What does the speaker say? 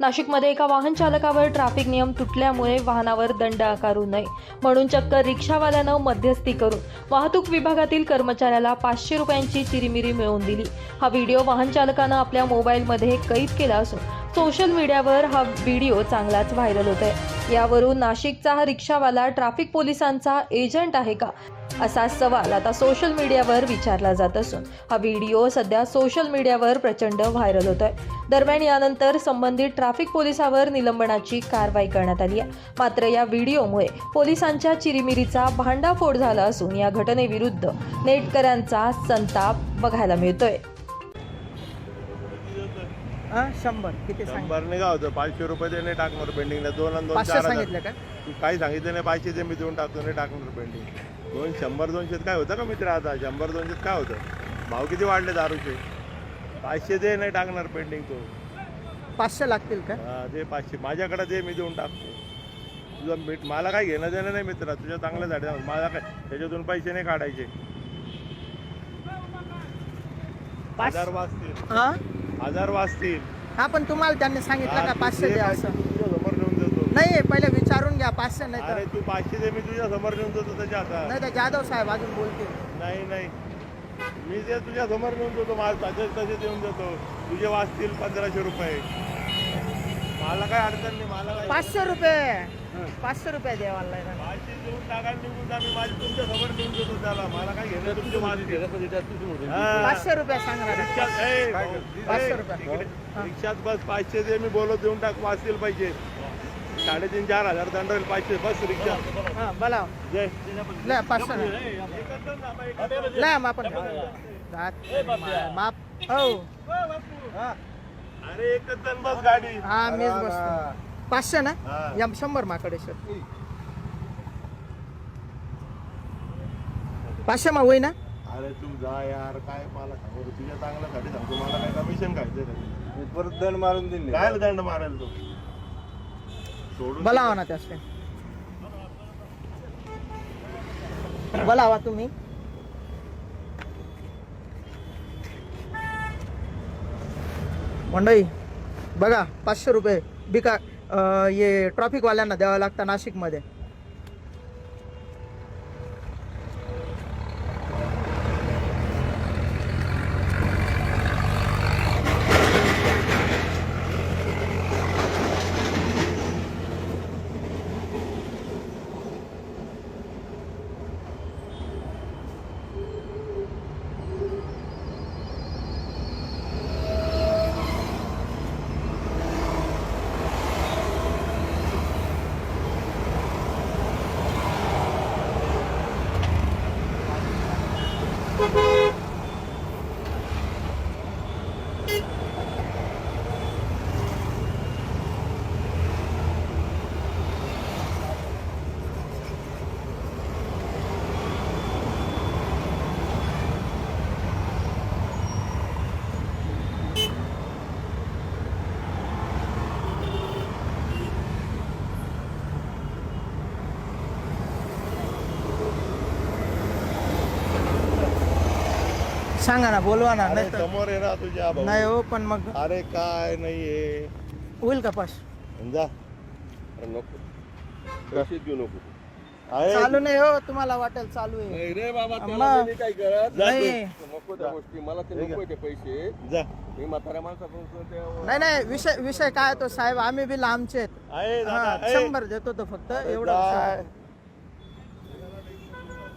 नाशिकमध्ये एका वाहन चालकावर ट्रॅफिक नियम तुटल्यामुळे वाहनावर दंड आकारू नये म्हणून चक्क रिक्षावाल्यानं मध्यस्थी करून वाहतूक विभागातील कर्मचाऱ्याला पाचशे रुपयांची चिरीमिरी मिळवून दिली. हा व्हिडिओ वाहन चालकानं आपल्या मोबाईलमध्ये कैद केला असून सोशल मीडियावर हा व्हिडिओ चांगलाच व्हायरल होत आहे यावरून नाशिकचा हा रिक्षावाला ट्रॅफिक पोलिसांचा एजंट आहे का? असा सवाल आता सोशल मीडियावर विचारला जात असून हा व्हिडिओ सध्या सोशल मीडियावर प्रचंड व्हायरल होतोय. दरम्यान यानंतर संबंधित ट्रॅफिक पोलिसावर निलंबनाची कारवाई करण्यात आली आहे. मात्र या व्हिडिओमुळे पोलिसांच्या चिरीमिरीचा भांडाफोड झाला असून या घटनेविरुद्ध नेटकऱ्यांचा संताप बघायला मिळतोय. हा शंभर. किती सांगितलं? शंभर नाही का होतं? पाचशे रुपये देणे टाकणार पेंडिंगला दोन आणि दोन पाचशे चार हजार. सांगितलं का? तू काही सांगितलं नाही पाचशे ते मी देऊन टाकतो नाही टाकणार पेंडिंग दोन शंभर दोनशेत काय होतं का मित्र आता? शंभर दोनशेत काय होतं? भाव किती वाढले दारूचे? पाचशे दे नाही टाकणार पेंडिंग तो. पाचशे लागतील का? हा दे पाचशे. माझ्याकडे दे मी देऊन टाकतो. तुझं मीठ मला काय घेणं देणं नाही मित्र. तुझ्या चांगल्यासाठी आहे. मला काय? त्याच्यातून पैसे नाही काढायचे. पाच- हजार वाचतील. हा? हजार वाचतील. हा पण तुम्हाला त्यांनी सांगितलं का पाचशे द्या असं तुझ्या समोर नेऊन देतो नाही पहिले घ्या पाचशे नाही अरे तर तू पाचशे दे मी तुझ्या समोर नेऊन देतो त्याच्या हातात. नाही तर जाधव साहेब अजून बोलतील. नाही नाही. मी ते तुझ्या समोर नेऊन देतो मला तसे तसे देऊन देतो. तुझे वाचतील पंधराशे रुपये. मला काय अडचण नाही मला काय पाचशे रुपये. पाचशे रुपये द्यावा लागेल पाचशे देऊन टाका निघून जा मी माझी तुमच्यासमोर नेऊन देतो त्याला. मला काय घेणं तुमचे हा. पाचशे रुपये सांगणार रिक्षात ए, पाचशे ए, रुपये. हा. रिक्षात बस पाचशे दे मी बोलत देऊन टाक वाचतील पाहिजे साडेतीन चार हजार दंड होईल पाचशे बस रिक्षात हा बोला. जय. लय पाचशे ना. लय माप माप. हो. हा. अरे एकच जण बस गाडी. हा मीच बसतो. पाचशे ना. या शंभर माकडे सर. पाचशे मा होई ना अरे तू जा यार. काय मला तुझ्या चांगल्यासाठी सांगतो मला काय कमिशन खायचं रे परत दंड मारून देईन. काय दंड मारेल तू? बोलावा ना त्यास बोलावा तुम्ही. मंडई बघा पाचशे रुपये बिका ये ट्रॉफिकवाल्यांना द्यावं लागतं नाशिकमध्ये. Bye. सांगा ना बोलवा ना अरे नाही समोर ना तुझ्या भाऊ. नाही हो पण मग अरे काय नाहीये होईल का पास? जा. अरे नको. पैसे देऊ नको. आहे चालू नाही हो तुम्हाला वाटेल चालू आहे. नाही रे बाबा अम्मा. त्याला मी नाही काय करत जा तू. नाही नको त्या गोष्टी मला ते नको ते पैसे. जा. मी म्हाताऱ्या माणसापासून ते नाही नाही विषय विषय काय तो साहेब? आम्ही बी लांबचे आहेत. आहे हा, दादा, आहे. शंभर देतो तो फक्त एवढं.